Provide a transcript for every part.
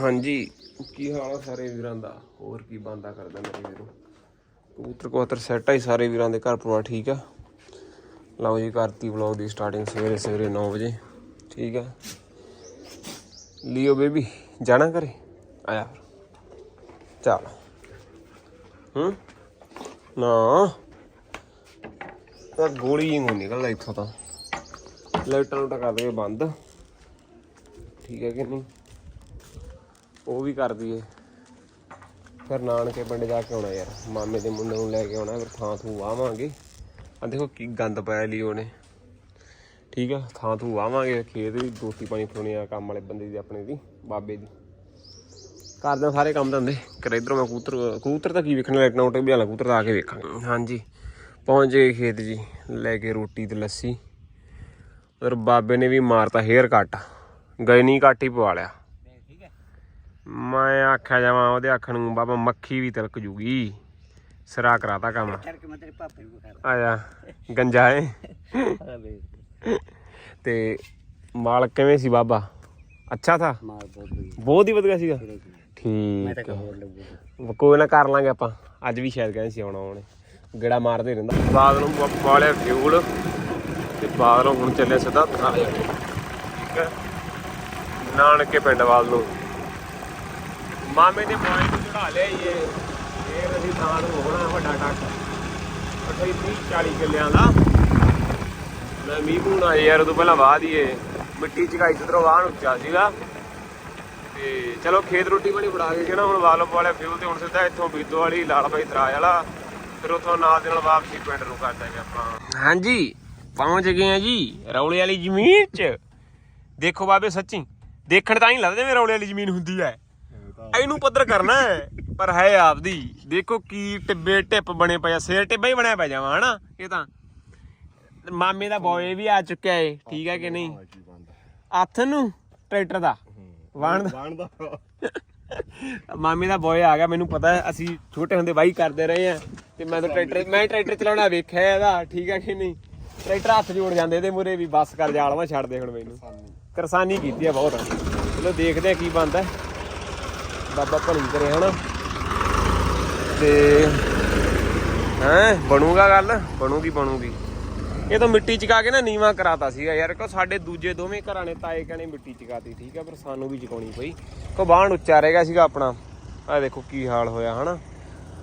ਹਾਂਜੀ। ਕੀ ਹਾਲ ਆ ਸਾਰੇ ਵੀਰਾਂ ਦਾ? ਹੋਰ ਕੀ ਬੰਦਾ ਕਰਦਾ ਮੇਰੇ ਵੀਰੋ? ਕਬੂਤਰ ਕਬੂਤਰ ਸੈੱਟ ਆ ਜੀ ਸਾਰੇ ਵੀਰਾਂ ਦੇ ਘਰ ਪਰਿਵਾਰ ਠੀਕ ਆ। ਲਓ ਜੀ ਕਰਤੀ ਵਲੌਗ ਦੀ ਸਟਾਰਟਿੰਗ ਸਵੇਰੇ ਸਵੇਰੇ 9 ਵਜੇ। ਠੀਕ ਆ। ਲਿਓ ਬੇਬੀ ਜਾਣਾ ਕਰੇ ਆਇਆ। ਚੱਲ। ਹੂੰ? ਨਾ। ਤਾਂ ਗੋਲੀ ਹੀ ਨਹੀਂ ਨਿਕਲਦਾ ਇੱਥੋਂ ਤਾਂ। ਲਾਈਟਾਂ ਨੂੰ ਕਰ ਦੇ ਬੰਦ। ਠੀਕ ਹੈ ਕਿ ਨਹੀਂ? ਉਹ ਵੀ ਕਰ ਦਈਏ। ਫਿਰ ਨਾਨਕੇ ਪਿੰਡ ਜਾ ਕੇ ਆਉਣਾ ਯਾਰ। ਮਾਮੇ ਦੇ ਮੁੰਡੇ ਨੂੰ ਲੈ ਕੇ ਆਉਣਾ, ਫਿਰ ਥਾਂ ਥੂ ਵਾਵਾਂਗੇ ਆ ਦੇਖੋ ਕੀ ਗੰਦ ਪਾਇਆ ਲਈ ਉਹਨੇ ਠੀਕ ਆ, ਥਾਂ ਥੂ ਵਾਵਾਂਗੇ ਖੇਤ ਵੀ ਰੋਟੀ ਪਾਣੀ ਫੜਾਉਣੀ ਆ, ਕੰਮ ਵਾਲੇ ਬੰਦੇ ਦੀ, ਆਪਣੇ ਦੀ, ਬਾਬੇ ਦੀ। ਕਰਦੇ ਸਾਰੇ ਕੰਮ ਧੰਦੇ। ਕਰ ਇਧਰੋਂ ਮੈਂ ਕੂਤਰ ਕੂਤਰ ਤਾਂ ਕੀ ਵੇਖਣਾ ਲੈਟ ਨਾਉਟ ਵੀ ਹਾਲਾ ਕਬੂਤਰ ਤਾਂ ਆ ਕੇ ਵੇਖਾਂਗੇ। ਹਾਂਜੀ, ਪਹੁੰਚ ਗਏ ਖੇਤ ਜੀ, ਲੈ ਕੇ ਰੋਟੀ ਤੇ ਲੱਸੀ। ਔਰ ਬਾਬੇ ਨੇ ਵੀ ਮਾਰਤਾ ਹੇਅਰ ਕੱਟ। ਗਏ ਨਹੀਂ ਕੱਟ ਹੀ ਪਵਾ ਲਿਆ। ਮੈਂ ਆਖਿਆ ਜਾਵਾਂ ਉਹਦੇ ਅੱਖ ਨੂੰ ਬਾਬਾ ਮੱਖੀ ਵੀ ਤਿਲਕ ਜੂਗੀ। ਸਿਰਾ ਕਰਾਤਾ ਕੰਮ। ਕਰਕੇ ਮੈਂ ਤੇਰੇ ਪਾਪੇ ਨੂੰ ਖਾ ਆਇਆ ਗੰਜਾਏ ਤੇ ਮਾਲ ਕਿਵੇਂ ਸੀ ਬਾਬਾ? ਅੱਛਾ ਥਾ? ਬਹੁਤ ਵਧੀਆ। ਬਹੁਤ ਹੀ ਵਧੀਆ ਸੀਗਾ। ਮੈਂ ਠੀਕ ਹੋਰ ਲੱਗੂ ਕੋਈ ਨਾ ਕਰ ਲਾਂਗੇ ਆਪਾਂ। ਅੱਜ ਵੀ ਸ਼ਾਇਦ ਕਹਿੰਦੇ ਸੀ ਆਉਣਾ ਉਹਨੇ ਗੇੜਾ ਮਾਰਦੇ ਰਹਿੰਦਾ। ਬਾਦ ਨੂੰ ਪ- ਪਾ ਲਿਆ ਫਿਊਲ ਤੇ ਬਾਦ ਨੂੰ ਹੁਣ ਚੱਲਿਆ ਸਿੱਧਾ ਥਾਲੇ ਠੀਕ ਹੈ। ਨਾਨਕੇ ਪਿੰਡ ਵੱਲ ਨੂੰ। ਮਾਮੇ ਦੇ ਮੋਏ ਨੂੰ ਚੜਾ ਲਿਆ ਈ ਇਹ। ਇਹ ਅਸੀਂ ਥਾਂ ਨੂੰ ਹੋਣਾ ਵੱਡਾ ਟੱਕ 28 30 40 ਕਿੱਲਿਆਂ ਦਾ। ਮੈਂ ਮੀਂਹ ਮੂੰਹ ਆਏ ਯਾਰ, ਉਦੋਂ ਪਹਿਲਾਂ ਵਾਹ ਦੀਏ। ਮਿੱਟੀ ਚਕਾਈ ਜਿੱਧਰੋਂ ਵਾਹਣ ਉੱਚਾ ਸੀਗਾ। ਤੇ ਚਲੋ ਖੇਤ ਰੋਟੀ ਬਣੀ ਬਣਾ ਕੇ ਗਿਆ ਹੁਣ ਵਾਲਪ ਵਾਲੇ ਫਿਊਲ ਤੇ ਹੁਣ ਸਿੱਧਾ ਇੱਥੋਂ ਬੀਦੋ ਵਾਲੀ, ਲਾਲ ਭਾਈ ਤਰਾਜ ਵਾਲਾ। ਫਿਰ ਉੱਥੋਂ ਨਾਲ ਦੇ ਨਾਲ ਵਾਪਸੀ ਪਿੰਡ ਨੂੰ ਕਰ ਦਾਂਗੇ ਆਪਾਂ। ਹਾਂਜੀ, ਪਹੁੰਚ ਗਏ ਆ ਜੀ, ਰੌਲੇ ਵਾਲੀ ਜ਼ਮੀਨ 'ਚ। ਦੇਖੋ ਬਾਬੇ ਸੱਚੀ, ਦੇਖਣ ਤਾਂ ਹੀ ਲੱਗਦਾ ਜਿਵੇਂ ਰੌਲੇ ਵਾਲੀ ਜ਼ਮੀਨ ਹੁੰਦੀ ਹੈ। ਇਹਨੂੰ ਪੱਧਰ ਕਰਨਾ ਹੈ ਪਰ ਹੈ ਆਪਦੀ। ਦੇਖੋ ਕੀ ਟਿੱਬੇ ਟਿੱਪ ਬਣੇ ਪਏ ਆ ਸਿਰ ਟਿੱਬਾ ਹੀ ਬਣਿਆ ਪਿਆ ਜਾਵਾ ਹਨਾ? ਇਹ ਤਾਂ ਮਾਮੇ ਦਾ ਬੋਏ ਵੀ ਆ ਚੁੱਕਿਆ ਏ ਠੀਕ ਹੈ ਕਿ ਨਹੀਂ? ਹੱਥ ਨੂੰ ਟਰੈਕਟਰ ਦਾ। ਵਾਣ ਦਾ। ਬਾਣ ਦਾ। ਮਾਮੇ ਦਾ ਬੋਏ ਆ ਗਿਆ ਮੈਨੂੰ ਪਤਾ ਅਸੀਂ ਛੋਟੇ ਹੁੰਦੇ ਬਾਈ ਕਰਦੇ ਰਹੇ ਆ ਤੇ ਮੈਂ ਤਾਂ ਟਰੈਕਟਰ ਮੈਂ ਟਰੈਕਟਰ ਚਲਾਉਣਾ ਵੇਖਿਆ ਇਹਦਾ ਠੀਕ ਹੈ ਕਿ ਨਹੀਂ? ਟਰੈਕਟਰ ਹੱਥ ਜੋੜ ਜਾਂਦੇ ਇਹਦੇ ਮੂਰੇ ਵੀ ਬੱਸ ਕਰ ਜਾਲਵਾ ਛੱਡ ਦੇ ਹੁਣ ਮੈਨੂੰ। ਕਰਸਾਨੀ ਕੀਤੀ ਆ ਬਹੁਤ। ਚਲੋ ਦੇਖਦੇ ਆ ਕੀ ਬਣਦਾ। ਬਾਬਾ ਭਲੀ ਕਰੇ ਹਨਾ। ਤੇ ਹੈਂ, ਬਣੂਗਾ ਗੱਲ? ਬਣੂਗੀ ਬਣੂਗੀ। ਇਹ ਤਾਂ ਮਿੱਟੀ ਚਕਾ ਕੇ ਨਾ ਨੀਵਾ ਕਰਾਤਾ ਸੀਗਾ ਯਾਰ। ਕੋ ਸਾਡੇ ਦੂਜੇ ਦੋਵੇਂ ਘਰਾਂ ਨੇ ਤਾਏ ਕਹਣੇ ਮਿੱਟੀ ਚਕਾਤੀ ਠੀਕ ਆ, ਪਰ ਸਾਨੂੰ ਵੀ ਚਕਾਉਣੀ ਪਈ। ਕੋ ਬਾਹਣ ਉੱਚਾ ਰਹਿ ਗਿਆ ਸੀਗਾ ਆਪਣਾ। ਆ ਦੇਖੋ ਕੀ ਹਾਲ ਹੋਇਆ, ਹਨਾ।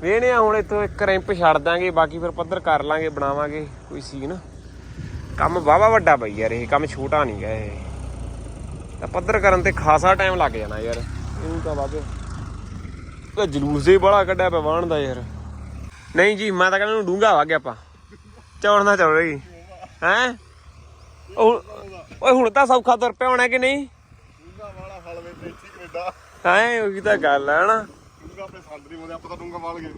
ਵੇਹਣੇ ਆ, ਹੁਣ ਇੱਥੋਂ ਇੱਕ ਰੈਂਪ ਛੱਡ ਦਾਂਗੇ, ਬਾਕੀ ਫਿਰ ਪੱਧਰ ਕਰ ਲਾਂਗੇ, ਬਣਾਵਾਂਗੇ ਕੋਈ ਸੀਨ। ਕੰਮ ਵਾਵਾ ਵੱਡਾ ਪਈ ਯਾਰ ਇਹ, ਕੰਮ ਛੋਟਾ ਨਹੀਂ ਗਾ ਇਹ। ਤਾਂ ਪੱਧਰ ਕਰਨ ਤੇ ਖਾਸਾ ਟਾਈਮ ਲੱਗ ਜਾਣਾ ਯਾਰ। ਇਹਨੂੰ ਤਾਂ ਬਾਬੇ ਤਾਂ ਜਲੂਸ ਹੀ ਬੜਾ ਕੱਢਿਆ ਪਿਆ ਵਾਹਣ ਦਾ ਯਾਰ। ਨਹੀਂ ਜੀ ਮੈਂ ਤਾਂ ਕਹਿੰਦਾ ਨੂੰ ਡੂੰਗਾ ਵਾ ਗਿਆ ਆਪਾਂ। ਚੌੜਨਾ ਚੌੜ ਰਹੀ। ਹੈ? ਓਏ ਹੁਣ ਤਾਂ ਸੌਖਾ ਤੁਰ ਪਿਆ ਹੋਣਾ ਕਿ ਨਹੀਂ? ਡੂੰਗਾ ਵਾਲਾ ਹਲ ਵਿੱਚ ਇੱਥੇ ਕੈਨੇਡਾ ਹੈ ਉਹ ਕੀ ਤਾਂ ਗੱਲ ਹੈ ਨਾ। ਡੂੰਗਾ ਆਪਣੇ ਸੰਦ ਨਹੀਂ ਮੋਦੇ ਆਪਾਂ ਤਾਂ ਡੂੰਗਾ ਵਾਲ ਗਏ।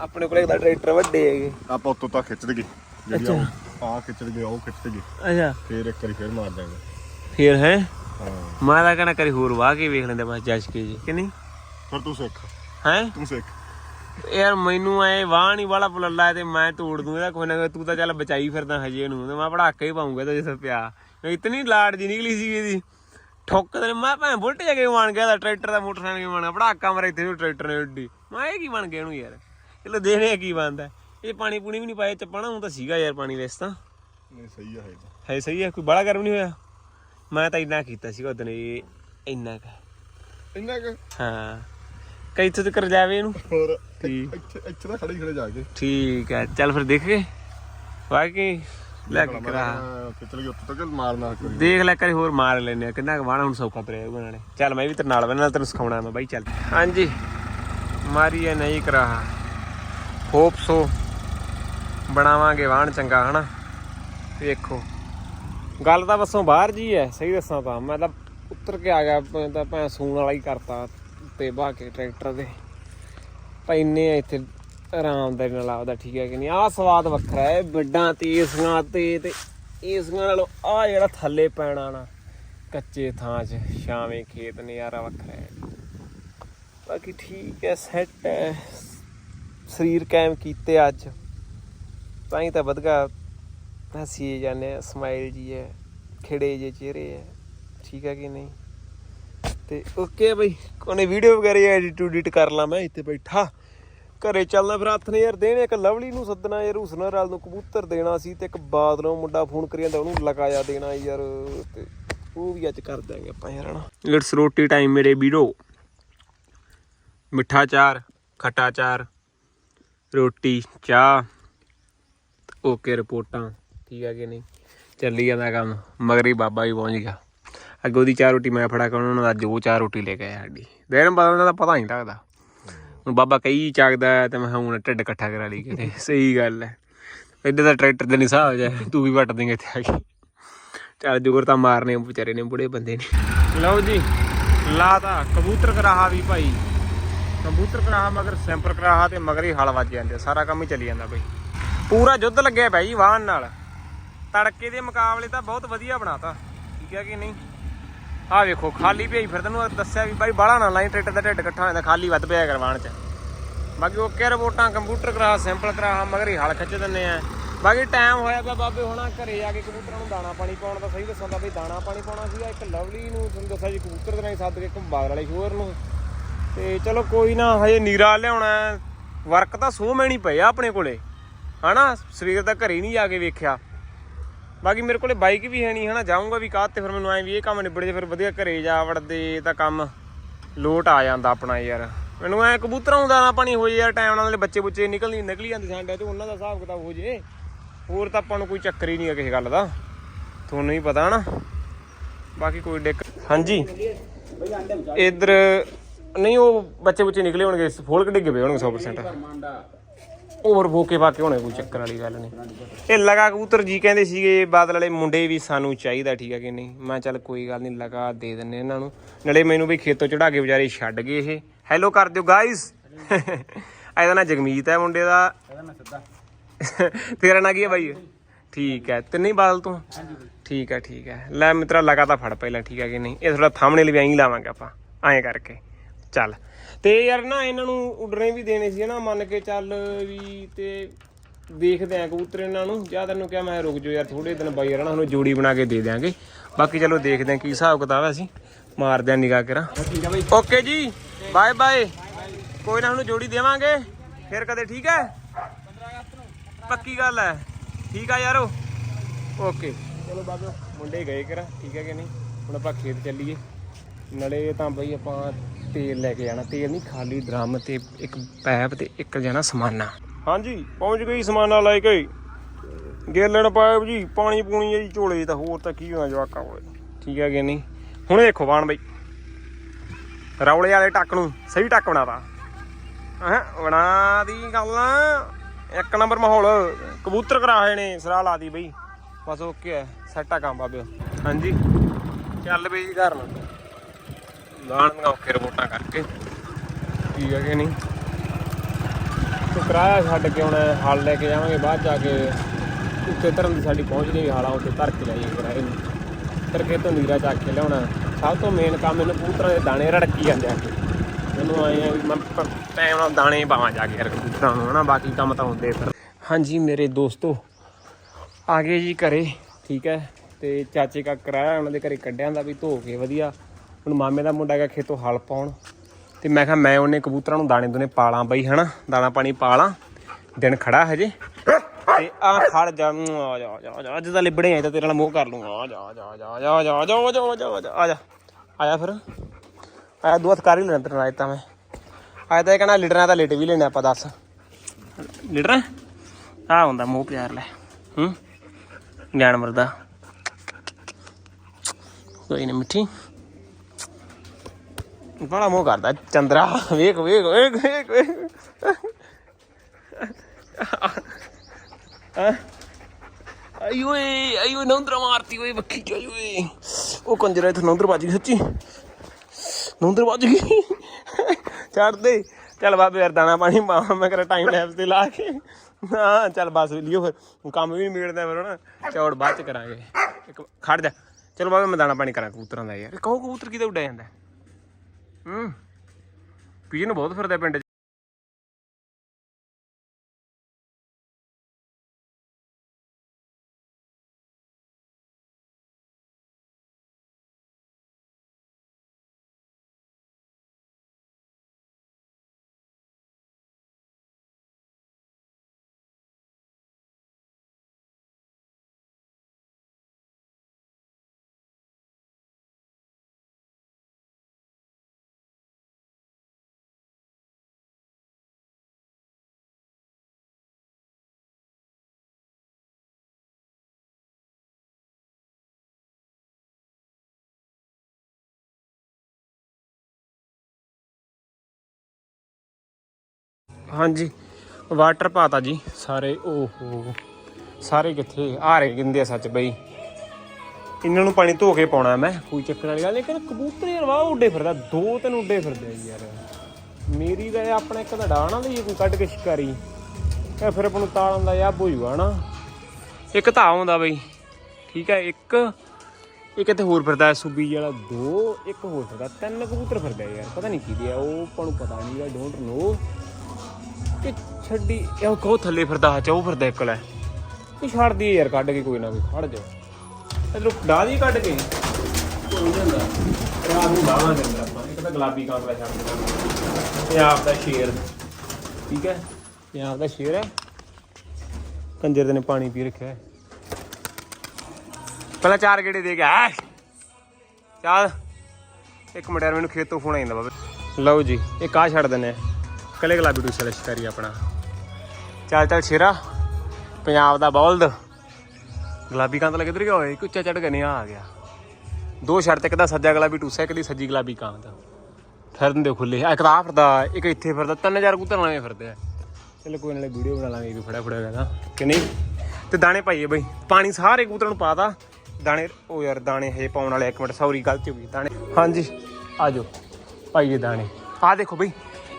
ਆਪਣੇ ਕੋਲੇ ਤਾਂ ਟਰੈਕਟਰ ਵੱਡੇ ਹੈਗੇ। ਆਪਾਂ ਉੱਤੋਂ ਤਾਂ ਖਿੱਚ ਦਗੇ ਜਿਹੜੀ ਆ ਖਿੱਚ ਦਗੇ ਉਹ ਖਿੱਚ ਦਗੇ ਅੱਛਾ। ਫੇਰ ਇੱਕ ਵਾਰੀ ਫੇਰ ਮਾਰ ਦਾਂਗੇ ਫੇਰ ਹੈ? ਹਾਂ। ਮੈਂ ਤਾਂ ਕਹਿੰਦਾ ਕਰੀ ਹੋਰ ਵਾਹ ਕੇ ਵੇਖ ਲੈਂਦੇ ਬਸ ਜੱਜ ਕੇ ਜੀ ਕਿ ਨਹੀਂ? ਫਿਰ ਤੂੰ ਸਿੱਖ। ਹੈ? ਤੂੰ ਸਿੱਖ। ਯਾਰ ਮੈਨੂੰ ਐ ਵਾਹ ਨਹੀਂ ਵਾਲਾ ਪੁਲੱਲਾ ਤੇ ਮੈਂ ਤੋੜ ਦੂੰ ਇਹਦਾ ਕੋਈ ਨਾ ਕੋਈ ਤੂੰ ਤਾਂ ਚੱਲ ਬਚਾਈ ਫਿਰਦਾ ਹਜੇ ਇਹਨੂੰ ਤੇ ਮੈਂ ਪੜਾਕਾ ਹੀ ਪਾਉਂਗਾ ਤੇ ਜਿਸ ਪਿਆ। ਇਤਨੀ ਲਾੜ ਜੀ ਨਿਕਲੀ ਸੀ ਇਹਦੀ। ਠੁੱਕ ਤੇ ਮੈਂ ਭਾਵੇਂ ਬੁਲਟ ਜਗੇ ਬਣ ਗਿਆ ਦਾ ਟਰੈਕਟਰ ਦਾ ਮੋਟਰਸਾਈਕਲ ਕਿਵੇਂ ਬਣ ਪੜਾਕਾ ਮਰੇ ਇੱਥੇ ਵੀ ਟਰੈਕਟਰ ਨੇ ਉੱਡੀ। ਮੈਂ ਇਹ ਕੀ ਬਣ ਗਿਆ ਇਹਨੂੰ ਯਾਰ? ਚਲੋ ਦੇਖਦੇ ਆ ਕੀ ਬਣਦਾ? ਇਹ ਪਾਣੀ ਪੂਣੀ ਵੀ ਨਹੀਂ ਪਾਇਆ ਚੱਪਣਾ ਹੁਣ ਤਾਂ ਸੀਗਾ ਯਾਰ ਪਾਣੀ ਵਿੱਚ ਤਾਂ। ਨਹੀਂ ਸਹੀ ਆ ਹੈ ਤਾਂ। ਹੈ ਸਹੀ ਹੈ ਕੋਈ ਬੜਾ ਗਰਮ ਨਹੀਂ ਹੋਇਆ? ਮੈਂ ਤਾਂ ਇੰਨਾ ਕੀਤਾ ਸੀਗਾ ਉਦੋਂ ਇਹ ਇੰਨਾ ਕੁ। ਇੰਨਾ ਕਿ? ਹਾਂ। ਕਈ ਇੱਥੇ ਤੱਕ ਜਾਵੇ ਇਹਨੂੰ। ਹੋਰ ਠੀਕ। ਇੱਥੇ ਇੱਥੇ ਤਾਂ ਖੜੇ ਹੀ ਖੜੇ ਜਾ ਕੇ। ਠੀਕ ਹੈ ਚੱਲ ਫਿਰ ਦੇਖ ਕੇ। ਬਾਕੀ ਲੈ ਕੇ ਕਰਾ। ਖਿੱਚ ਲਗੇ ਉੱਤੋਂ ਤੱਕ ਮਾਰਨਾ ਕਰੀ ਦੇਖ ਲੈ ਕਰੀ ਹੋਰ ਮਾਰ ਲੈਨੇ ਆ। ਕਿੰਨਾ ਕੁ ਵਾਣਾ ਹੁਣ ਸੌਖਾ ਤੁਰਿਆ ਜਾਊਗਾ ਨਾਲੇ। ਚੱਲ ਮੈਂ ਵੀ ਤੇਰੇ ਨਾਲ ਨਾਲ ਤੈਨੂੰ ਸਿਖਾਉਣਾ ਮੈਂ ਬਾਈ ਚੱਲ। ਹਾਂਜੀ। ਮਾਰੀ ਐ ਨਹੀਂ ਕਰਾ। ਹੋਪ ਸੋ ਬਣਾਵਾਂਗੇ ਵਾਹਣ ਚੰਗਾ ਹਨਾ? ਵੇਖੋ। ਗੱਲ ਤਾਂ ਬਸੋਂ ਬਾਹਰ ਜੀ ਐ ਸਹੀ ਦੱਸਾਂ ਤਾਂ। ਮੈਂ ਤਾਂ ਉੱਤਰ ਕੇ ਆ ਗਿਆ ਤਾਂ ਭੈਂ ਸੂਣ ਵਾਲਾ ਹੀ ਕਰਤਾ। ਤੇ ਬਾਹ ਕੇ ਟਰੈਕਟਰ ਦੇ। ਪੈਨੇ ਆ ਇੱਥੇ ਆਰਾਮਦਾਰੀ ਨਾਲ ਆਪਦਾ, ਠੀਕ ਹੈ ਕਿ ਨਹੀਂ? ਆਹ ਸਵਾਦ ਵੱਖਰਾ ਹੈ ਵੱਡਾਂ ਤੇ, ਏਸੀਆਂ ਤੇ ਤੇ ਏਸੀਆਂ ਨਾਲੋਂ ਆ ਜਿਹੜਾ ਥੱਲੇ ਪੈਣਾ ਨਾ, ਕੱਚੇ ਥਾਂ 'ਚ ਛਾਵੇਂ ਖੇਤ ਨਜ਼ਾਰਾ ਵੱਖਰਾ ਹੈ। ਬਾਕੀ ਠੀਕ ਹੈ ਸੈੱਟ ਹੈ। ਸਰੀਰ ਕਾਇਮ ਕੀਤੇ ਅੱਜ। ਤਾਂ ਹੀ ਤਾਂ ਵਧਗਾ ਹੱਸੀਏ ਜਾਂਦੇ ਆ ਸਮਾਈਲ ਜੀ ਹੈ, ਖਿੜੇ ਜੇ ਚਿਹਰੇ ਹੈ। ਠੀਕ ਹੈ ਕਿ ਨਹੀਂ? ਤੇ ਓਕੇ ਬਈ ਉਹਨੇ ਵੀਡੀਓ ਵਗੈਰਾ ਐਡਿਟ ਐਡਿਟ ਕਰ ਲਾਂ ਮੈਂ, ਇੱਥੇ ਬੈਠਾ। ਘਰੇ ਚੱਲਣਾ ਫਿਰ ਹੱਥ ਨੇ ਯਾਰ, ਦੇਣੇ ਇੱਕ ਲਵਲੀ ਨੂੰ ਸੱਦਣਾ ਯਾਰ, ਹੁਸਨਾ ਰਾਲ ਨੂੰ ਕਬੂਤਰ ਦੇਣਾ ਸੀ ਤੇ ਇੱਕ ਬਾਦਲੋਂ ਮੁੰਡਾ ਫੋਨ ਕਰੀ ਜਾਂਦਾ, ਉਹਨੂੰ ਲਗਾਇਆ ਦੇਣਾ ਯਾਰ ਤੇ ਉਹ ਵੀ ਅੱਜ ਕਰ ਦਾਂਗੇ ਆਪਾਂ ਯਾਰ, ਹਨਾ। ਇਟਸ ਰੋਟੀ ਟਾਈਮ ਮੇਰੇ ਵੀਰੋ। ਮਿੱਠਾ ਚਾਰ, ਖੱਟਾ ਚਾਰ, ਰੋਟੀ, ਚਾਹ। ਓਕੇ, ਰਿਪੋਰਟਾਂ, ਠੀਕ ਆ ਕਿ ਨਹੀਂ? ਚੱਲੀ ਜਾਂਦਾ ਕੰਮ, ਮਗਰੀ ਬਾਬਾ ਵੀ ਪਹੁੰਚ ਗਿਆ। ਅੱਗੋਂ ਦੀ ਚਾਰ ਰੋਟੀ ਮੈਂ ਫੜਾ ਕੇ ਉਹਨਾਂ ਦਾ ਜੋ ਚਾਰ ਰੋਟੀ ਲੈ ਕੇ ਆਇਆ ਸਾਡੀ। ਦਿਨ ਬਦਲਣ ਦਾ ਪਤਾ ਨਹੀਂ ਲੱਗਦਾ। ਹੁਣ ਬਾਬਾ ਕਈ ਚੱਕਦਾ ਹੈ ਤੇ ਮੈਂ ਹੁਣ ਢਿੱਡ ਇਕੱਠਾ ਕਰਾ ਲਈ ਕਿਤੇ। ਸਹੀ ਗੱਲ ਹੈ। ਇੱਦਾਂ ਦਾ ਟਰੈਕਟਰ ਦੇ ਨਹੀਂ ਹਿਸਾਬ ਜਾ ਤੂੰ ਵੀ ਵੱਟ ਦੇਂਗੇ ਇੱਥੇ ਆ ਕੇ। ਚੱਲ ਜੋਰ ਤਾਂ ਮਾਰਨੇ ਵਿਚਾਰੇ ਨੇ ਬੁੜੇ ਬੰਦੇ ਨੇ। ਲਓ ਜੀ ਲਾਤਾ ਕਬੂਤਰ ਕਰਾਹਾ ਵੀ ਭਾਈ। ਕਬੂਤਰ ਕਰਾਹਾ ਮਗਰ ਸੈਂਪਰ ਕਰਾਹਾ ਤੇ ਮਗਰ ਹੀ ਹਲ ਵੱਜ ਜਾਂਦੇ। ਸਾਰਾ ਕੰਮ ਹੀ ਚੱਲੀ ਜਾਂਦਾ ਬਈ ਪੂਰਾ ਯੁੱਧ ਲੱਗਿਆ ਭਾਈ ਵਾਹਨ ਨਾਲ। ਤੜਕੇ ਦੇ ਮੁਕਾਬਲੇ ਤਾਂ ਬਹੁਤ ਵਧੀਆ ਬਣਾਤਾ। ਠੀਕ ਹੈ ਕਿ ਨਹੀਂ? ਆਹ ਵੇਖੋ, ਖਾਲੀ ਭਈ ਫਿਰ ਤੈਨੂੰ ਦੱਸਿਆ ਵੀ ਬਾਈ ਬਾਹਲਾ ਨਾ ਲਾਈਨ ਟਰੈਕਟਰ ਦਾ ਢਿੱਡ ਇਕੱਠਾ ਹੋ ਜਾਂਦਾ ਖਾਲੀ ਵੱਧ ਪਿਆ ਕਰਵਾਣ ਚ। ਬਾਕੀ ਓਕੇ ਰਿਪੋਰਟਾਂ, ਕੰਪਿਊਟਰ ਕਰਾ ਸੈਂਪਲ ਕਰਾ ਮਗਰ ਹੀ ਹਲ ਖਿੱਚ ਦਿੰਨੇ ਆ। ਬਾਕੀ ਟਾਈਮ ਹੋਇਆ ਪਿਆ ਬਾਬੇ ਹੋਣਾ ਘਰੇ ਆ ਕੇ ਕਬੂਤਰਾਂ ਨੂੰ ਦਾਣਾ ਪਾਣੀ ਪਾਉਣ ਦਾ, ਸਹੀ ਦੱਸਾਂ ਦਾ ਵੀ ਦਾਣਾ ਪਾਣੀ ਪਾਉਣਾ ਸੀਗਾ, ਇੱਕ ਲਵਲੀ ਨੂੰ, ਤੁਹਾਨੂੰ ਦੱਸਿਆ ਜੀ ਕਬੂਤਰ ਦੇ ਨਾਲ ਸੱਦ ਕੇ ਘੰਬਾਰ ਵਾਲੇ ਸ਼ੋਰ ਨੂੰ। ਤੇ ਚਲੋ ਕੋਈ ਨਾ, ਹਜੇ ਨੀਰਾ ਲਿਆਉਣਾ ਵਰਕ ਤਾਂ ਸੋ ਮੈਣੀ ਪਏ ਆ ਆਪਣੇ ਕੋਲੇ। ਹਨਾ, ਸਵੇਰ ਦਾ ਘਰੇ ਨਹੀਂ ਜਾ ਕੇ ਵੇਖਿਆ। ਬਾਕੀ ਮੇਰੇ ਕੋਲੇ ਬਾਈਕ ਵੀ ਹੈ ਨਹੀਂ, ਹਨਾ, ਜਾਊਂਗਾ ਵੀ ਕਾਹ ਤੇ ਫਿਰ ਮੈਨੂੰ ਐ ਵੀ ਇਹ ਕੰਮ ਨਿਬੜ ਜੇ, ਫਿਰ ਵਧੀਆ ਘਰੇ ਜਾ ਵੜਦੇ ਤਾਂ ਕੰਮ ਲੋਟ ਆ ਜਾਂਦਾ ਆਪਣਾ ਯਾਰ। ਮੈਨੂੰ ਐ ਕਬੂਤਰਾਂ ਨੂੰ ਦਾਣਾ ਪਾਣੀ ਹੋ ਜੇ ਯਾਰ ਟਾਈਮ ਨਾਲ ਬੱਚੇ ਬੁੱਚੇ ਨਿਕਲਣੀ ਨਿਕਲੀ ਜਾਂਦੇ ਸਾਡੇ, ਤੇ ਉਹਨਾਂ ਦਾ ਹਿਸਾਬ ਕਿਤਾਬ ਹੋ ਜੇ। ਹੋਰ ਤਾਂ ਆਪਾਂ ਨੂੰ ਕੋਈ ਚੱਕਰ ਹੀ ਨਹੀਂ ਹੈ ਕਿਸੇ ਗੱਲ ਦਾ। ਤੁਹਾਨੂੰ ਹੀ ਪਤਾ ਨਾ ਬਾਕੀ ਕੋਈ ਡਿੱਕ ਹਾਂਜੀ। ਇਧਰ ਨਹੀਂ, ਉਹ ਬੱਚੇ ਬੁੱਚੇ ਨਿਕਲੇ ਹੋਣਗੇ, ਫੋਲਕ ਡਿੱਗੇ ਪਏ ਹੋਣਗੇ 100% ਓਵਰ ਫੋਕੇ ਪਾ ਕੇ ਹੋਣੇ ਕੋਈ ਚੱਕਰ ਵਾਲੀ ਗੱਲ ਨਹੀਂ। ਇਹ ਲਗਾ ਕਬੂਤਰ ਜੀ ਕਹਿੰਦੇ ਸੀਗੇ ਬਾਦਲ ਵਾਲੇ ਮੁੰਡੇ ਵੀ ਸਾਨੂੰ ਚਾਹੀਦਾ ਠੀਕ ਹੈ ਕਿ ਨਹੀਂ? ਮੈਂ ਚੱਲ ਕੋਈ ਗੱਲ ਨਹੀਂ ਲਗਾ ਦੇ ਦਿੰਨੇ ਇਹਨਾਂ ਨੂੰ। ਨਾਲੇ ਮੈਨੂੰ ਵੀ ਖੇਤੋਂ ਚੜਾ ਕੇ ਵਿਚਾਰੇ ਛੱਡ ਗਏ ਇਹ। ਹੈਲੋ ਕਰ ਦਿਓ ਗਾਇਸ ਇਹਦਾ ਨਾਂ ਜਗਮੀਤ ਹੈ ਮੁੰਡੇ ਦਾ। ਤੇਰਾ ਨਾਂ ਕੀ ਹੈ ਬਾਈ? ਠੀਕ ਹੈ। ਤਿੰਨੇ ਬਾਦਲ ਤੋਂ? ਠੀਕ ਹੈ ਠੀਕ ਹੈ। ਲੈ ਮਿੱਤਰਾ ਲਗਾ ਤਾਂ ਫੜ ਪਹਿਲਾਂ ਠੀਕ ਹੈ ਕਿ ਨਹੀਂ? ਇਹ ਥੋੜਾ ਥੰਬਨੇਲ ਵੀ ਐਂ ਹੀ ਲਾਵਾਂਗੇ ਆਪਾਂ। ਐਂ ਕਰਕੇ। ਚੱਲ। ਤੇ ਯਾਰ ਨਾ ਇਹਨਾਂ ਨੂੰ ਉਡਣੇ ਵੀ ਦੇਣੇ ਸੀ ਨਾ ਮੰਨ ਕੇ ਚੱਲ ਵੀ ਤੇ ਦੇਖਦੇ ਆ ਕਬੂਤਰ ਇਹਨਾਂ ਨੂੰ, ਜਾਂ ਤੈਨੂੰ ਕਿਹਾ ਮੈਂ ਰੁਕ ਜਾਓ ਯਾਰ ਥੋੜੇ ਦਿਨ ਬਾਈ ਯਾਰ ਨਾ ਉਹਨੂੰ ਜੋੜੀ ਬਣਾ ਕੇ ਦੇ ਦਿਆਂਗੇ। ਬਾਕੀ ਚਲੋ ਦੇਖਦੇ ਆ ਕੀ ਹਿਸਾਬ ਕਿਤਾਬ ਹੈ ਅਸੀਂ, ਮਾਰਦੇ ਆ ਨਿਗਾਹ ਕਰਾਂ। ਓਕੇ ਜੀ, ਬਾਏ ਬਾਏ। ਕੋਈ ਨਾ ਉਹਨੂੰ ਜੋੜੀ ਦੇਵਾਂਗੇ, ਫਿਰ ਕਦੇ ਠੀਕ ਹੈ? ਪੱਕੀ ਗੱਲ ਹੈ। ਠੀਕ ਆ ਯਾਰੋ। ਓਕੇ। ਚਲੋ ਬਾਬਿਓ ਮੁੰਡੇ ਗਏ ਕਰਾਂ, ਠੀਕ ਹੈ ਕਿ ਨਹੀਂ? ਹੁਣ ਆਪਾਂ ਖੇਤ ਚੱਲੀਏ। ਨਲੇ ਤਾਂ ਬਈ ਆਪਾਂ ਤੇਲ ਲੈ ਕੇ ਜਾਣਾ ਤੇਲ ਨਹੀਂ ਖਾਲੀ ਡਰਮ ਤੇ ਇੱਕ ਪੈਪ ਤੇ ਇੱਕ ਜਣਾ ਸਮਾਨਾ। ਹਾਂਜੀ ਪਹੁੰਚ ਗਈ ਸਮਾਨਾ ਲੈ ਕੇ। ਗੇਲਣ ਪਾਇਪ ਜੀ ਪਾਣੀ ਪੂਣੀ ਜੀ ਝੋਲੇ ਤਾਂ ਹੋਰ ਤਾਂ ਕੀ ਹੋਣਾ ਜਵਾਕਾਂ ਕੋਲੇ। ਠੀਕ ਹੈ ਕਿ ਨਹੀਂ? ਹੁਣ ਦੇਖੋ ਬਾਣ ਬਈ। ਰੌਲੇ ਵਾਲੇ ਟੱਕ ਨੂੰ ਸਹੀ ਟੱਕ ਬਣਾਤਾ। ਹੈ ਬਣਾ ਦੀ ਗੱਲ। ਇੱਕ ਨੰਬਰ ਮਾਹੌਲ। ਕਬੂਤਰ ਕਰਾਏ ਨੇ ਸਰਾ ਲਾਦੀ ਬਈ। ਬਸ ਓਕੇ ਹੈ ਸੈੱਟ ਆ ਕੰਮ ਬਾਬਿਓ। ਹਾਂਜੀ ਚੱਲ ਬਈ ਘਰ ਨੂੰ। ਗਾਣ ਦੀਆਂ ਔਖੇ ਰਿਪੋਰਟਾਂ ਕਰਕੇ। ਠੀਕ ਹੈ ਕਿ ਨਹੀਂ? ਤੇ ਕਿਰਾਇਆ ਛੱਡ ਕੇ ਹੁਣ ਹਾਲ ਲੈ ਕੇ ਜਾਵਾਂਗੇ, ਬਾਅਦ ਜਾ ਕੇ ਉੱਤੇ ਧਰਮ ਦੀ ਸਾਡੀ ਪਹੁੰਚ ਨਹੀਂ ਹਾਲਾਂ ਉੱਤੇ ਧਰ ਕੇ ਲਾਈਏ ਕਿਰਾਏ ਨੂੰ। ਫਿਰ ਖੇਤੋਂ ਨੀਰਾ ਚੱਕ ਕੇ ਲਿਆਉਣਾ। ਸਭ ਤੋਂ ਮੇਨ ਕੰਮ ਇਹਨੂੰ ਕਬੂਤਰਾਂ ਦੇ ਦਾਣੇ ਰੜਕੀ ਜਾਂਦੇ ਆ। ਮੈਨੂੰ ਆਏ ਆ ਵੀ ਮੈਂ ਟਾਈਮ ਨਾਲ ਦਾਣੇ ਪਾਵਾਂ ਜਾ ਕੇ ਯਾਰ ਕਬੂਤਰਾਂ ਨੂੰ, ਹਨਾ? ਬਾਕੀ ਕੰਮ ਤਾਂ ਹੁੰਦੇ ਫਿਰ। ਹਾਂਜੀ ਮੇਰੇ ਦੋਸਤੋ, ਆ ਗਏ ਜੀ ਘਰੇ, ਠੀਕ ਹੈ? ਤੇ ਚਾਚੇ ਕਾ ਕਰਾਇਆ ਉਹਨਾਂ ਦੇ ਘਰੇ ਕੱਢਿਆ ਦਾ ਵੀ ਧੋ ਕੇ ਵਧੀਆ। ਹੁਣ ਮਾਮੇ ਦਾ ਮੁੰਡਾ ਗਿਆ ਖੇਤੋਂ ਹਲ ਪਾਉਣ ਤੇ ਮੈਂ ਕਿਹਾ ਮੈਂ ਉਹਨੇ ਕਬੂਤਰਾਂ ਨੂੰ ਦਾਣੇ ਦੁਨੇ ਪਾਲਾਂ ਬਈ ਹਨਾ ਦਾਣਾ ਪਾਣੀ ਪਾਲਾਂ ਦਿਨ ਖੜਾ ਹਜੇ ਤੇ ਆ ਖੜ ਜਾ ਆ ਜਾ ਆ ਜਾ, ਅੱਜ ਤਾਂ ਲਿਬੜੇ ਆਏ ਤਾਂ ਤੇਰੇ ਨਾਲ ਮੋਹ ਕਰ ਲੂੰਗਾ ਆ ਜਾ ਆ ਜਾ ਆ ਜਾ ਆ ਜਾ ਆ ਜਾ ਆ ਜਾ ਆ ਜਾ ਆ ਜਾ ਆ ਫਿਰ ਆਇਆ ਦੋ ਹੱਥ ਕਰ ਹੀ ਲੈਣਾ ਤੇਰੇ ਨਾਲ ਤਾਂ ਮੈਂ ਆਇਆ ਤਾਂ ਇਹ ਕਹਿਣਾ ਲੀਡਰਾਂ ਦਾ ਲਿਟ ਵੀ ਲੈਣਾ ਆਪਾਂ ਦੱਸ ਲੀਡਰ ਆ ਹੁੰਦਾ ਮੋਹ ਪਿਆਰ ਲੈ ਹੂੰ ਜਾਨਵਰ ਦਾ ਕੋਈ ਨਾ ਮਿੱਠੀ ਬੜਾ ਮੋਹ ਕਰਦਾ ਚੰਦਰਾ। ਵੇਖ ਵੇਖ ਵੇਖ ਵੇਖ ਵੇਖ। ਹਾਂ? ਆਈ ਓਏ ਆਈ ਓਏ, ਨੌਂਦਰਾ ਮਾਰਤੀ ਓਏ, ਵੱਖੀ ਚ ਓਏ। ਉਹ ਕੰਜਰਾ ਇੱਥੇ ਨੌਂਦਰ ਵੱਜ ਗਈ ਸੱਚੀ। ਨੌਂਦਰ ਵੱਜ ਗਈ। ਛੱਡ ਦੇ। ਚੱਲ ਬਾਬੇ ਯਾਰ ਦਾਣਾ ਪਾਣੀ ਪਾਵਾਂ ਮੈਂ ਕਰ ਟਾਈਮ ਲੈਪਸ ਤੇ ਲਾ ਕੇ। ਹਾਂ, ਚੱਲ ਬਸ ਲਿਓ ਫਿਰ। ਕੰਮ ਵੀ ਨਹੀਂ ਮੇੜਦਾ ਫਿਰ ਹੁਣ ਚੌੜ ਬਾਅਦ ਚ ਕਰਾਂਗੇ। ਇੱਕ ਖੜ ਜਾ। ਚਲੋ ਬਾਬੇ ਮੈਂ ਦਾਣਾ ਪਾਣੀ ਕਰਾਂ ਕਬੂਤਰਾਂ ਦਾ ਯਾਰ। ਕਹੋ ਕਬੂਤਰ ਕਿਤੇ ਉੱਡਿਆ ਜਾਂਦਾ। ਹੂੰ। ਪੀਣ ਨੂੰ ਬਹੁਤ ਫਿਰਦਾ ਪਿੰਡ 'ਚ ਹਾਂਜੀ। ਵਾਟਰ ਪਾਤਾ ਜੀ। ਸਾਰੇ, ਓਹੋ। ਸਾਰੇ ਕਿੱਥੇ? ਹਾਰੇ ਰਹੇ ਗਿੰਦੇ ਆ ਸੱਚ ਬਈ। ਇਹਨਾਂ ਨੂੰ ਪਾਣੀ ਧੋ ਕੇ ਪਾਉਣਾ ਮੈਂ, ਕੋਈ ਚੱਕਰ ਵਾਲੀ ਗੱਲ ਲੇਕਿਨ ਕਬੂਤਰ ਯਾਰ, ਵਾਹ ਉੱਡੇ ਫਿਰਦਾ। ਦੋ ਤਿੰਨ ਉੱਡੇ ਫਿਰਦੇ ਯਾਰ। ਮੇਰੀ ਦਾ ਇਹ ਆਪਣਾ ਇੱਕ ਤਾਂ ਡਾਣਾ ਦਾ ਕੋਈ ਕੱਢ ਕੇ ਸ਼ਿਕਾਰੀ। ਇਹ ਫਿਰ ਆਪਾਂ ਨੂੰ ਤਾੜਨ ਦਾ ਯਾਬ ਹੋ ਨਾ ਇੱਕ ਤਾਂ ਆਉਂਦਾ ਬਈ। ਠੀਕ ਹੈ ਇੱਕ ਇੱਕ ਇੱਥੇ ਹੋਰ ਫਿਰਦਾ, ਸੁਬੀ ਵਾਲਾ ਦੋ, ਇੱਕ ਹੋਰ ਫਿਰਦਾ। ਤਿੰਨ ਕਬੂਤਰ ਫਿਰਦਾ ਯਾਰ, ਪਤਾ ਨਹੀਂ ਕੀ ਆ। ਉਹ ਆਪਾਂ ਨੂੰ ਪਤਾ ਨਹੀਂ ਆ ਡੋਂਟ ਨੋ ਕਿ ਛੱਡੀ, ਇਹ ਕੋ ਥੱਲੇ ਫਿਰਦਾ ਹਾਂ ਉਹ ਫਿਰਦਾ ਇੱਕ ਇਹ ਛੱਡਦੀ ਯਾਰ, ਕੱਢ ਕੇ ਕੋਈ ਨਾ ਕੋਈ, ਖੜ ਜਾ। ਇਧਰੋਂ ਡਾਦੀ ਕੱਢ ਕੇ। ਕੋਈ ਜਾਂਦਾ ਰਾਤ ਨੂੰ ਬਾਹਾਂ ਦੇ ਆਪਾਂ, ਇੱਕ ਤਾਂ ਗੁਲਾਬੀ ਕਾਂਗਲਾ ਛੱਡ ਦਿੰਦਾ ਇਹ ਦਾ ਸ਼ੇਰ। ਠੀਕ ਹੈ? ਇਹ ਦਾ ਸ਼ੇਰ ਹੈ। ਕੰਜਰ ਦੇ ਨੇ ਪਾਣੀ ਪੀ ਰੱਖਿਆ ਪਹਿਲਾਂ ਚਾਰ ਗੇੜੇ ਦੇ ਗਿਆ ਚੱਲ। ਇੱਕ ਮਿੰਟ ਯਾਰ, ਮੈਨੂੰ ਖੇਤੋਂ ਫੋਨ ਆਇੰਦਾ ਬਾਬੇ। ਲਓ ਜੀ ਇਹ ਕਾ ਛੱਡ ਦਿੰਨੇ ਆ। ਕਲੇ ਗੁਲਾਬੀ ਟੂਸੇ ਦਾ ਸ਼ਿਕਾਰੀ ਆਪਣਾ। ਚੱਲ ਚੱਲ ਸ਼ੇਰਾ, ਪੰਜਾਬ ਦਾ ਬੌਲਦ। ਗੁਲਾਬੀ ਕਾਂਤ ਲੱਗੇ ਗਿਆ ਹੋਏ ਕੁੱਚਾ ਚੜ ਕੇ ਨਿਆ ਆ ਗਿਆ। ਦੋ ਸ਼ਰਤ ਇੱਕ ਦਾ ਸੱਜਾ ਗੁਲਾਬੀ ਟੂਸਾ ਇੱਕ ਦੀ ਸੱਜੀ ਗੁਲਾਬੀ ਕਾਂਤ। ਫਿਰਨ ਦੇ ਖੁੱਲੇ ਇੱਕ ਤਾਂ ਆਹ ਫਿਰਦਾ, ਇੱਕ ਇੱਥੇ ਫਿਰਦਾ 3000 ਕਬੂਤਰ ਨਵੇਂ ਫਿਰਦੇ ਆ। ਚਲੋ ਕੋਈ ਨਾਲੇ ਵੀਡੀਓ ਬਣਾ ਲਾਂਗੇ ਕੋਈ ਫੜਾ ਫੜਾ ਕਹਿੰਦਾ। ਕਿ ਨਹੀਂ? ਤੇ ਦਾਣੇ ਪਾਈਏ ਬਈ। ਪਾਣੀ ਸਾਰੇ ਕਬੂਤਰਾਂ ਨੂੰ ਪਾਤਾ। ਦਾਣੇ ਉਹ ਯਾਰ ਦਾਣੇ ਹਜੇ ਪਾਉਣ ਵਾਲੇ ਇੱਕ ਮਿੰਟ, ਸੌਰੀ, ਗਲਤੀ ਹੋ ਗਈ, ਦਾਣੇ। ਹਾਂਜੀ, ਆ ਜਾਓ। ਪਾਈਏ ਦਾਣੇ। ਆ ਦੇਖੋ ਬਈ।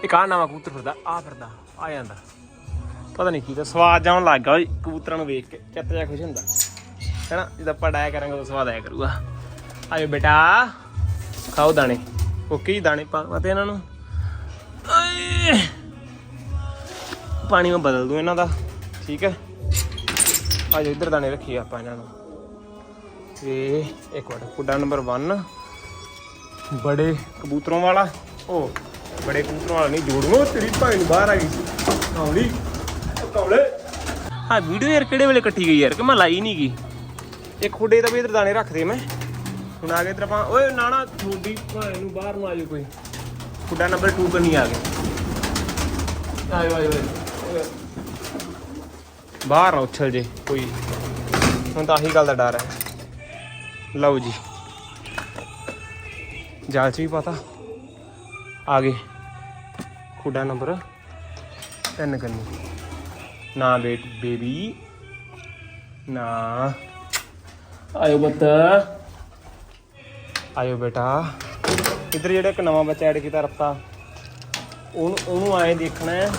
ਇੱਕ ਆ ਨਵਾਂ ਕਬੂਤਰ ਫਿਰਦਾ ਆ ਫਿਰਦਾ, ਆ ਜਾਂਦਾ। ਪਤਾ ਨਹੀਂ ਕੀ ਤਾਂ ਸਵਾਦ ਜਾਉਣ ਲੱਗ ਗਿਆ ਓਏ, ਕਬੂਤਰਾਂ ਨੂੰ ਵੇਖ ਕੇ, ਚਿੱਤ ਜਾ ਖੁਸ਼ ਹੁੰਦਾ। ਹੈਨਾ, ਜਦੋਂ ਆਪਾਂ ਡਾਇਆ ਕਰਾਂਗੇ ਉਦੋਂ ਸਵਾਦ ਆਇਆ ਕਰੂਗਾ। ਆਇਓ ਬੇਟਾ, ਖਾਓ ਦਾਣੇ। ਓਕੇ ਜੀ ਦਾਣੇ ਪਾ ਤੇ ਇਹਨਾਂ ਨੂੰ। ਪਾਣੀ ਮੈਂ ਬਦਲ ਦੂੰ ਇਹਨਾਂ ਦਾ, ਠੀਕ ਹੈ? ਆਜੋ, ਇੱਧਰ ਦਾਣੇ ਰੱਖੀਏ ਆਪਾਂ ਇਹਨਾਂ ਨੂੰ। ਤੇ ਇੱਕ ਵਾਰ, ਕੁੱਡਾ ਨੰਬਰ 1 ਬੜੇ ਕਬੂਤਰਾਂ ਵਾਲਾ। ਉਹ ਬੜੇ ਕਬੂਤਰਾਂ ਵਾਲਾ ਨਹੀਂ ਜੋੜੂਗਾ ਤੇਰੀ ਭਾਈ ਨੂੰ ਬਾਹਰ ਆ ਗਈ ਸੀ। ਕੌਲੀ ਕੌਲੇ ਹਾਂ ਵੀਡੀਓ ਯਾਰ ਕਿਹੜੇ ਵੇਲੇ ਕੱਟੀ ਗਈ ਯਾਰ ਕਿ ਮੈਂ ਲਾਈ ਨਹੀਂ ਗਈ ਇੱਕ ਖੁੱਡੇ ਦਾ ਵੀ ਇਧਰ ਦਾਣੇ ਰੱਖਦੇ ਮੈਂ। ਹੁਣ ਆ ਗਏ ਇਧਰ ਆਪਾਂ। ਓਏ ਨਾ ਨਾ ਤੁਹਾਡੀ ਭਾਈ ਨੂੰ ਬਾਹਰ ਨੂੰ ਆ ਜਾਓ ਕੋਈ। ਖੁੱਡਾ ਨੰਬਰ 2 ਕਰਨੀ ਆ ਗਏ ਆਇਓ ਆਇਓ। ਬਾਹਰ ਨਾ ਉਛਲ ਜੇ ਕੋਈ। ਹੁਣ ਤਾਂ ਆਹੀ ਗੱਲ ਦਾ ਡਰ ਹੈ। ਲਓ ਜੀ। ਜਾਲ ਚ ਵੀ ਪਤਾ। ਆ ਗਏ। ਖੁੱਡਾ ਨੰਬਰ 3 ਕਰਨੀ ਨਾ ਵੇਟ ਬੇਬੀ ਨਾ। ਆਇਓ ਬੱਤਾ। ਆਇਓ ਬੇਟਾ। ਇੱਧਰ ਜਿਹੜਾ ਇੱਕ ਨਵਾਂ ਬੱਚਾ ਐਡ ਕੀਤਾ ਰਫਤਾ। ਉਹਨੂੰ ਉਹਨੂੰ ਆਏ ਦੇਖਣਾ ਹੈ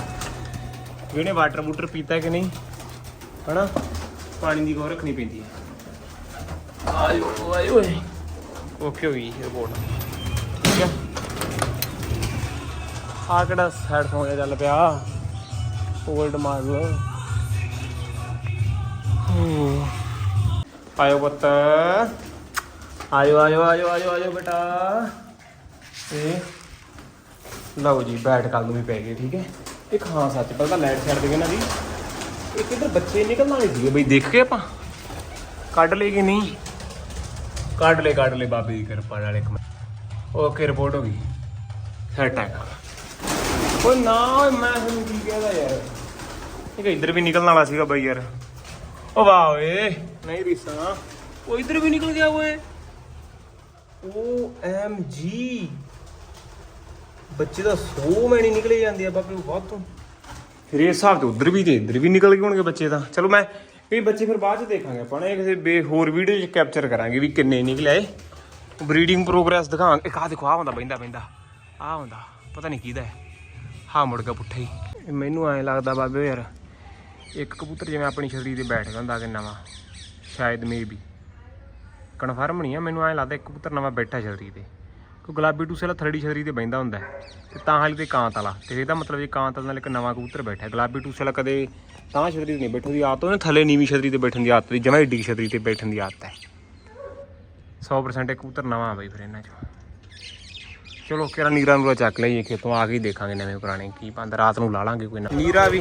ਵੀ ਇਹਨੇ ਵਾਟਰ ਬੂਟਰ ਪੀਤਾ ਕਿ ਨਹੀਂ। ਹਨਾ? ਪਾਣੀ ਦੀ ਗੌਰ ਰੱਖਣੀ ਪੈਂਦੀ ਹੈ। ਆਇਓ ਆਇਓ। ਓਕੇ ਹੋ ਗਈ ਰਿਪੋਰਟ ਠੀਕ ਹੈ ਆ ਕਿਹੜਾ ਸਾਈਡ ਜਿਹਾ ਚੱਲ ਪਿਆ? ਹੋਲਡ ਮਾਰ ਆਇਓ ਪੁੱਤ। ਆਇਓ ਆਇਓ ਆਇਓ ਆਇਓ ਆਇਓ ਬੇਟਾ। ਤੇ ਲਓ ਜੀ ਬੈਠ ਕੱਲ ਨੂੰ ਵੀ ਪੈ ਗਏ ਠੀਕ ਹੈ? ਇੱਕ ਹਾਂ ਸੱਚ, ਪਹਿਲਾਂ ਲਾਈਟ ਛੱਡ ਦੇਗੇ ਨਾ ਜੀ। ਇੱਕ ਇਧਰ ਬੱਚੇ ਨਿਕਲਣ ਵਾਲੇ ਸੀਗੇ ਬਈ, ਦੇਖ ਕੇ ਆਪਾਂ? ਕੱਢ ਲਏ ਕਿ ਨਹੀਂ? ਕੱਢ ਲਏ ਕੱਢ ਲਏ, ਬਾਬੇ ਦੀ ਕਿਰਪਾ ਨਾਲ ਇੱਕ ਮਿੰਟ। ਓਕੇ ਰਿਪੋਰਟ ਹੋ ਗਈ। ਸੈਟ ਹੈ ਓਏ ਨਾ ਓਏ ਮੈਂ ਤੁਹਾਨੂੰ ਕੀ ਕਹਦਾ ਯਾਰ। ਇਹ ਇੱਧਰ ਵੀ ਨਿਕਲਣ ਵਾਲਾ ਸੀਗਾ ਬਈ ਯਾਰ। ਓ ਵਾਹ ਓਏ ਨਹੀਂ ਰੀਸਾਂ। ਉਹ ਇੱਧਰ ਵੀ ਨਿਕਲ ਗਿਆ ਓਏ। ਓ ਐਮ ਜੀ। ਬੱਚੇ ਦਾ 100 ਮੈਣੀ ਨਿਕਲੇ ਜਾਂਦੇ ਆ ਬਾਬੇ ਬਹੁਤ ਤੋਂ। ਫਿਰ ਇਹ ਹਿਸਾਬ ਤੇ ਉਧਰ ਵੀ ਤੇ ਇੱਧਰ ਵੀ ਨਿਕਲ ਗਏ ਹੋਣਗੇ ਬੱਚੇ ਤਾਂ। ਚਲੋ ਮੈਂ ਇਹ ਬੱਚੇ ਫਿਰ ਬਾਅਦ ਚ ਦੇਖਾਂਗੇ ਆਪਾਂ ਨਾ ਕਿਸੇ ਬੇ ਹੋਰ ਵੀਡੀਓ ਚ ਕੈਪਚਰ ਕਰਾਂਗੇ ਵੀ ਕਿੰਨੇ ਨਿਕਲੇ ਆਏ ਬਰੀਡਿੰਗ ਪ੍ਰੋਗਰੈਸ ਦਿਖਾਵਾਂਗੇ। ਇੱਕ ਆ ਦੇਖੋ ਆ ਹੁੰਦਾ ਬੈਂਦਾ ਬੈਂਦਾ ਆ ਹੁੰਦਾ ਪਤਾ ਨਹੀਂ ਕਿਹਦਾ ਹੈ। ਹਾਂ, ਮੁੜ ਗਿਆ ਪੁੱਠਾ ਹੀ। ਮੈਨੂੰ ਐਂ ਲੱਗਦਾ ਬਾਬੇ ਯਾਰ, ਇੱਕ ਕਬੂਤਰ ਜਿਵੇਂ ਆਪਣੀ ਛਤਰੀ ਤੇ ਬੈਠ ਗਿਆ ਹੁੰਦਾ ਕਿ ਨਵਾਂ, ਸ਼ਾਇਦ ਮੇਬੀ ਕਨਫਰਮ ਨਹੀਂ ਆ, ਮੈਨੂੰ ਐਂ ਲੱਗਦਾ ਇੱਕ ਕਬੂਤਰ ਨਵਾਂ ਬੈਠਾ ਛਤਰੀ ਤੇ। ਕੋਈ ਗੁਲਾਬੀ ਟੂਸੇ ਵਾਲਾ ਥਰੜੀ ਛਤਰੀ ਤੇ ਬੈਂਦਾ ਹੁੰਦਾ ਹੈ। ਤੇ ਤਾਂ ਹਾਲੀ ਤੇ ਕਾਂਤ ਵਾਲਾ। ਤੇ ਇਹਦਾ ਮਤਲਬ ਇਹ ਕਾਂਤ ਨਾਲ ਇੱਕ ਨਵਾਂ ਕਬੂਤਰ ਬੈਠਾ ਗੁਲਾਬੀ ਟੂਸੇ ਵਾਲਾ ਕਦੇ ਤਾਂ ਛਤਰੀ ਤੇ ਨਹੀਂ ਬੈਠਣ ਦੀ ਆਦਤ, ਉਹਨੇ ਥੱਲੇ ਨੀਵੀਂ ਛਤਰੀ ਤੇ ਬੈਠਣ ਦੀ ਆਦਤ ਦੀ ਜਮਾਂ ਏਡੀ ਛਤਰੀ ਤੇ ਬੈਠਣ ਦੀ ਆਦਤ ਹੈ। 100% ਇੱਕ ਕਬੂਤਰ ਨਵਾਂ ਬਈ ਫਿਰ ਇਹਨਾਂ ਚੋਂ। ਚਲੋ ਕਿਹੜਾ ਨੀਰਾ ਨੂਰਾ ਚੱਕ ਲਈਏ ਖੇਤੋਂ ਆ ਕੇ ਹੀ ਦੇਖਾਂਗੇ ਨਵੇਂ ਪੁਰਾਣੇ ਕੀ ਪੰਦ ਰਾਤ ਨੂੰ ਲਾ ਲਾਂਗੇ ਕੋਈ ਨਾ। ਨੀਰਾ ਵੀ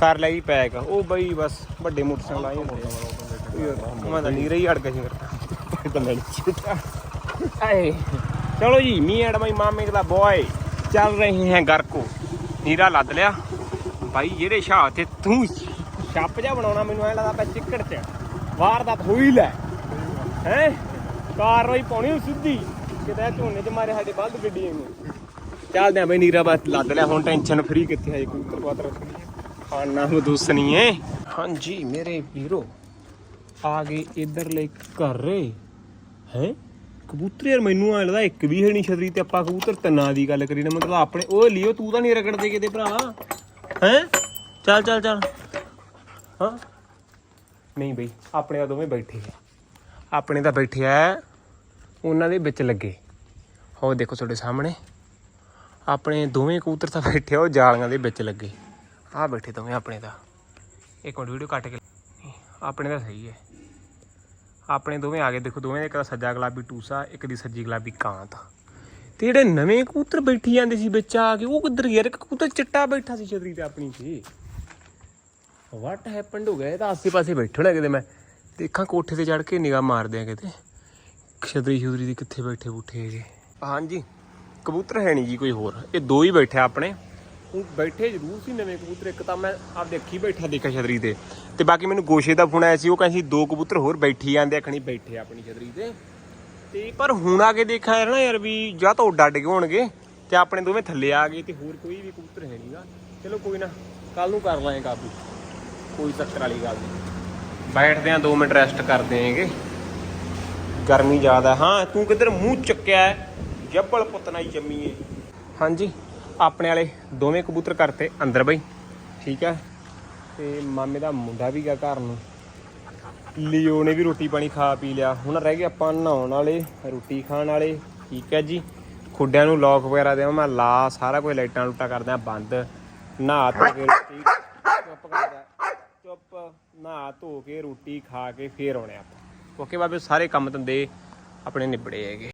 ਕਰ ਲਈ ਪੈਕ। ਉਹ ਬਈ ਬਸ ਵੱਡੇ ਮੋਟਰਸਾਈਕਲ ਆਏ ਹੁੰਦੇ ਆ। ਮੈਂ ਤਾਂ ਨੀਰਾ ਹੀ ਅੜ ਗਿਆ ਸੀ ਕਰਤਾ ਤਾਂ ਆਏ ਚਲੋ ਜੀ ਮੀ ਐਂਡ ਮਾਈ ਮਾਮੇ ਦਾ ਬॉय ਚੱਲ ਰਹੇ ਹੈ ਘਰ ਕੋ। ਨੀਰਾ ਲੱਦ ਲਿਆ। ਭਾਈ ਜਿਹੜੇ ਸ਼ਾਹ ਤੇ ਤੂੰ ਛੱਪ ਜਾ ਬਣਾਉਣਾ ਮੈਨੂੰ ਐ ਲੱਗਦਾ ਪੈ ਚਿੱਕੜ ਚ। ਵਾਰਦਾਤ ਹੋਈ ਲੈ। ਹੈ? ਕਾਰਵਾਈ ਪਾਉਣੀ ਸਿੱਧੀ। ਕਿਤੇ ਝੋਨੇ ਚ ਮਾਰੇ ਸਾਡੇ ਬਲਦ ਗੱਡੀਆਂ ਨੂੰ। ਚੱਲਦੇ ਆ ਬਈ ਨੀਰਾ ਬਸ ਲੱਦ ਲਿਆ ਹੁਣ ਟੈਨਸ਼ਨ ਫਰੀ ਕਿੱਥੇ ਹੈ ਕਬੂਤਰ ਬਾਤਰ ਖਾਣਾ ਮਦੂਸਣੀ ਏ। ਹਾਂਜੀ ਮੇਰੇ ਵੀਰੋ ਆ ਗਏ ਇਧਰਲੇ ਘਰ। ਹੈ? ਕਬੂਤਰ ਯਾਰ ਮੈਨੂੰ ਐ ਲੱਗਦਾ ਇੱਕ ਵੀ ਹੈ ਨਹੀਂ ਛਤਰੀ ਤੇ ਆਪਾਂ ਕਬੂਤਰ ਤਿੰਨਾਂ ਦੀ ਗੱਲ ਕਰੀ ਨਾ ਮਤਲਬ ਆਪਣੇ ਉਹ ਲਿਓ ਤੂੰ ਤਾਂ ਨਹੀਂ ਰਗੜਦੇ ਕਿਤੇ ਭਰਾ ਹੈ? ਚੱਲ ਚੱਲ ਚੱਲ। ਹਾਂ? ਨਹੀਂ ਬਈ ਆਪਣੇ ਆ ਦੋਵੇਂ ਬੈਠੇ ਆ। ਆਪਣੇ ਤਾਂ ਬੈਠੇ ਆ। ਉਹਨਾਂ ਦੇ ਵਿੱਚ ਲੱਗੇ। ਹੋ ਦੇਖੋ ਤੁਹਾਡੇ ਸਾਹਮਣੇ। ਆਪਣੇ ਦੋਵੇਂ ਕਬੂਤਰ ਤਾਂ ਬੈਠੇ ਉਹ ਜਾਲੀਆਂ ਦੇ ਵਿੱਚ ਲੱਗੇ। ਆਹ ਬੈਠੇ ਦੋਵੇਂ ਆਪਣੇ ਦਾ ਇੱਕ ਮਿੰਟ, ਵੀਡੀਓ ਕੱਟ ਕੇ ਆਪਣੇ ਦਾ ਸਹੀ ਹੈ। ਆਪਣੇ ਦੋਵੇਂ ਆ ਗਏ। ਦੇਖੋ ਦੋਵੇਂ, ਇੱਕ ਦਾ ਸੱਜਾ ਗੁਲਾਬੀ ਟੂਸਾ, ਇੱਕ ਦੀ ਸੱਜੀ ਗੁਲਾਬੀ ਕਾਂਤ। ਤੇ ਜਿਹੜੇ ਨਵੇਂ ਕਬੂਤਰ ਬੈਠੀ ਜਾਂਦੇ ਸੀ ਵਿੱਚ ਆ ਕੇ, ਉਹ ਕਿੱਧਰ ਗਿਆ ਇੱਕ ਕਬੂਤਰ ਚਿੱਟਾ ਬੈਠਾ ਸੀ ਛਤਰੀ ਤੇ ਆਪਣੀ ਸੀ ਵਾਟ ਹੈਪਨਡ ਹੋ ਗਿਆ? ਇਹ ਤਾਂ ਆਸੇ-ਪਾਸੇ ਬੈਠੇ ਹੋਣੇ ਕਿਤੇ ਮੈਂ। ਦੇਖਾਂ ਕੋਠੇ ਤੇ ਚੜ ਕੇ ਨਿਗਾਹ ਮਾਰਦੇ ਆ ਕਿਤੇ। ਛਤਰੀ ਛੁਤਰੀ ਦੀ ਕਿੱਥੇ ਬੈਠੇ ਬੁੱਠੇ ਹੈਗੇ? ਹਾਂਜੀ ਕਬੂਤਰ ਹੈ ਨਹੀਂ ਜੀ ਕੋਈ ਹੋਰ। ਇਹ ਦੋ ਹੀ ਬੈਠੇ ਆ ਆਪਣੇ। ਹੁਣ ਬੈਠੇ ਜ਼ਰੂਰ ਸੀ ਨਵੇਂ ਕਬੂਤਰ ਇੱਕ ਤਾਂ ਮੈਂ ਆਪ ਦੇਖੀ ਬੈਠਾ ਦੇਖਿਆ ਛਤਰੀ ਤੇ। ਤੇ ਬਾਕੀ ਮੈਨੂੰ ਗੋਸ਼ੇ ਦਾ ਫੋਨ ਆਇਆ ਸੀ ਉਹ ਕਹਿੰਦੇ ਸੀ ਦੋ ਕਬੂਤਰ ਹੋਰ ਬੈਠੀ ਜਾਂਦੇ ਆਖਣੀ ਬੈਠੇ ਆ ਆਪਣੀ ਛਤਰੀ ਤੇ। ਤੇ ਪਰ ਹੁਣ ਆ ਕੇ ਦੇਖਿਆ ਯਾਰ ਨਾ ਯਾਰ ਵੀ ਜਾਂ ਤਾਂ ਉਹ ਡੱਡ ਗਏ ਹੋਣਗੇ ਤੇ ਆਪਣੇ ਦੋਵੇਂ ਥੱਲੇ ਆ ਗਏ ਤੇ ਹੋਰ ਕੋਈ ਵੀ ਕਬੂਤਰ ਹੈ ਨਹੀਂਗਾ। ਚਲੋ ਕੋਈ ਨਾ ਕੱਲ ਨੂੰ ਕਰ ਲਾਂਗੇ ਕਾਬੂ। ਕੋਈ ਚੱਕਰ ਵਾਲੀ ਗੱਲ ਨਹੀਂ। ਬੈਠਦੇ ਆ 2 ਮਿੰਟ ਰੈਸਟ ਕਰਦੇ ਆਂਗੇ ਗਰਮੀ ਜ਼ਿਆਦਾ ਹਾਂ। ਤੂੰ ਕਿੱਧਰ ਮੂੰਹ ਚੱਕਿਆ ਜੱਬਲ ਪੁੱਤਨਾ ਹੀ ਜੰਮੀਏ। ਹਾਂਜੀ, ਆਪਣੇ ਵਾਲੇ ਦੋਵੇਂ ਕਬੂਤਰ ਕਰਤੇ ਅੰਦਰ ਬਈ। ਠੀਕ ਹੈ? ਤੇ ਮਾਮੇ ਦਾ ਮੁੰਡਾ ਵੀ ਗਿਆ ਘਰ ਨੂੰ। ਲਿਓ ਨੇ ਵੀ ਰੋਟੀ ਪਾਣੀ ਖਾ ਪੀ ਲਿਆ। ਹੁਣ ਰਹਿ ਗਏ ਆਪਾਂ ਨਹਾਉਣ ਵਾਲੇ, ਰੋਟੀ ਖਾਣ ਵਾਲੇ। ਠੀਕ ਹੈ ਜੀ? ਖੁੱਡਿਆਂ ਨੂੰ ਲੌਕ ਵਗੈਰਾ ਦੇਵਾਂ ਮੈਂ। ਲਾ ਸਾਰਾ ਕੁਝ ਲਾਈਟਾਂ ਲੂਟਾਂ ਕਰਦਾ, ਬੰਦ। ਨਹਾ ਧੋ ਕੇ ਰੋਟੀ। ਚੁੱਪ ਕਰਦਾ। ਚੁੱਪ। ਨਹਾ ਧੋ ਕੇ ਰੋਟੀ ਖਾ ਕੇ ਫੇਰ ਆਉਣੇ ਆਪਾਂ। ਓਕੇ ਬਾਬੇ ਸਾਰੇ ਕੰਮ ਧੰਦੇ ਆਪਣੇ ਨਿਬੜੇ ਹੈਗੇ।